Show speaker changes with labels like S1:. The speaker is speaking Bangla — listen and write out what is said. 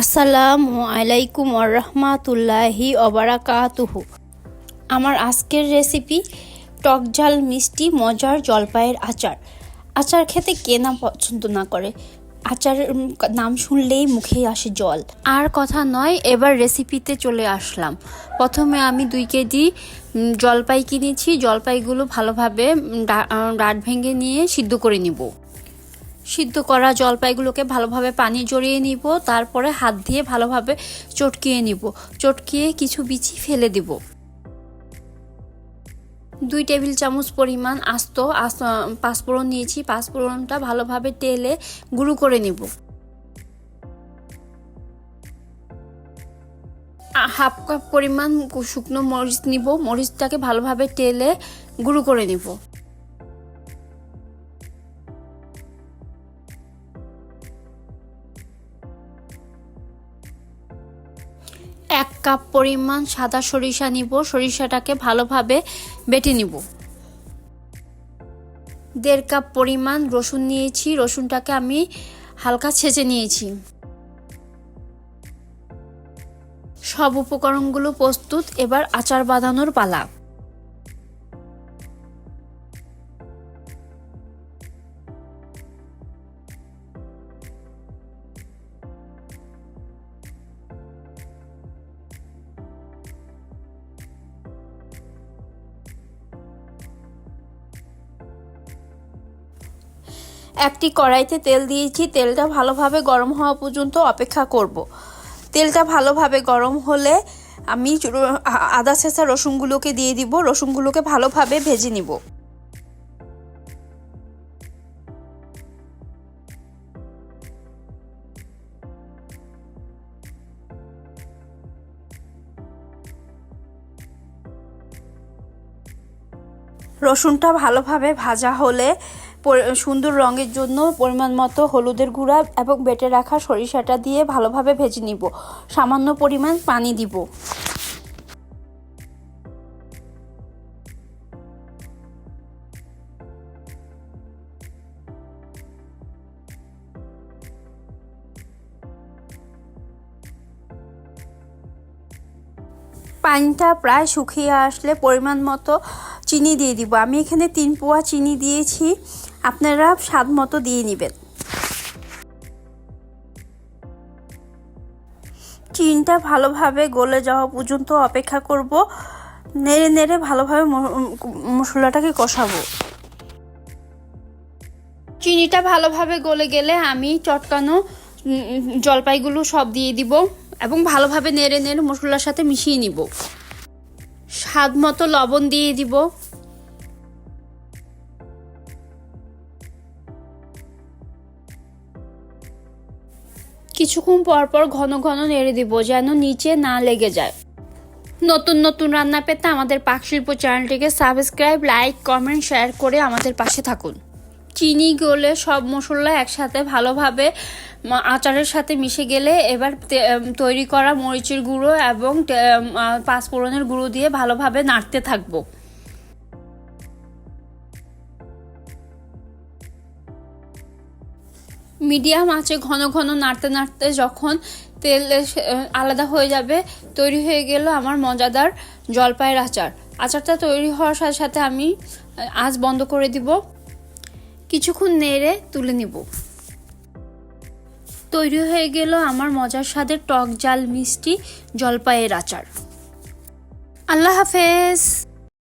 S1: আসসালামু আলাইকুম রহমাতুল্লাহি অবরাকাতুহু আমার আজকের রেসিপি টক ঝাল মিষ্টি মজার জলপাইয়ের আচার। আচার খেতে কে না পছন্দ না করে? আচার নাম শুনলেই মুখে আসে জল। আর কথা নয়, এবার রেসিপিতে চলে আসলাম। প্রথমে আমি দুই কেজি জলপাই কিনেছি। জলপাইগুলো ভালোভাবে ডাট ভেঙে নিয়ে সিদ্ধ করে নিব। সিদ্ধ করা জলপাইগুলোকে ভালোভাবে পানি জড়িয়ে নিব, তারপরে হাত দিয়ে ভালোভাবে চটকিয়ে নিব। চটকিয়ে কিছু বিচি ফেলে দিব। দুই টেবিল চামচ পরিমাণ আস্ত পাঁচফোড়ন নিয়েছি। পাঁচফোড়নটা ভালোভাবে তেলে গুঁড়ো করে নিব। হাফ কাপ পরিমাণ শুকনো মরিচ নিব। মরিচটাকে ভালোভাবে তেলে গুঁড়ো করে নিব। এক কাপ পরিমাণ সাদা সরিষা নিব। সরিষাটাকে ভালোভাবে বেটে নিব। দেড় কাপ পরিমাণ রসুন নিয়েছি। রসুনটাকে আমি হালকা ছেঁচে নিয়েছি। সব উপকরণগুলো প্রস্তুত। এবার আচার বাঁধানোর পালা। একটি কড়াইতে তেল দিয়েছি। তেলটা ভালোভাবে গরম হওয়া পর্যন্ত অপেক্ষা করব। তেলটা ভালোভাবে গরম হলে আমি আদা ছেঁচা রসুনগুলোকে দিয়ে দিব। রসুনগুলোকে ভালোভাবে ভেজে নিব। রসুনটা ভালোভাবে ভাজা হলে সুন্দর রঙের জন্য পরিমাণ মতো হলুদের গুঁড়া এবং বেটে রাখা সরিষাটা দিয়ে ভালোভাবে ভেজে নিব। সামান্য পরিমাণ পানি দিব। পানিটা প্রায় শুকিয়ে আসলে পরিমাণ মতো চিনি দিয়ে দিব। আমি এখানে তিন পোয়া চিনি দিয়েছি। আপনারা স্বাদ মতো দিয়ে নেবেন। চিনিটা ভালোভাবে গলে যাওয়া পর্যন্ত অপেক্ষা করব। নেড়ে নেড়ে ভালোভাবে মশলাটাকে কষাবো। চিনিটা ভালোভাবে গলে গেলে আমি চটকানো জলপাইগুলো সব দিয়ে দিব। এবং ভালোভাবে নেড়ে নেড়ে মশলার সাথে মিশিয়ে নিব। স্বাদ মতো লবণ দিয়ে দিব। কিছুক্ষণ পর পর ঘন ঘন নেড়ে দিব যেন নিচে না লেগে যায়। নতুন নতুন রান্না পেতে আমাদের পাকশিল্প চ্যানেলটিকে সাবস্ক্রাইব, লাইক, কমেন্ট, শেয়ার করে আমাদের পাশে থাকুন। চিনি গলে সব মশলা একসাথে ভালোভাবে আচারের সাথে মিশে গেলে এবার তৈরি করা মরিচের গুঁড়ো এবং পাঁচফোড়নের গুঁড়ো দিয়ে ভালোভাবে নাড়তে থাকব। মিডিয়াম আঁচে ঘন ঘন নাড়তে নাড়তে যখন তেল আলাদা হয়ে যাবে, তৈরি হয়ে গেল আমার মজাদার জলপাইয়ের আচার। আচারটা তৈরি হওয়ার সাথে সাথে আমি আঁচ বন্ধ করে দিব। কিছুক্ষণ নেড়ে তুলে নিব। তৈরি হয়ে গেল আমার মজার স্বাদের টক জাল মিষ্টি জলপাইয়ের আচার। আল্লাহ হাফেজ।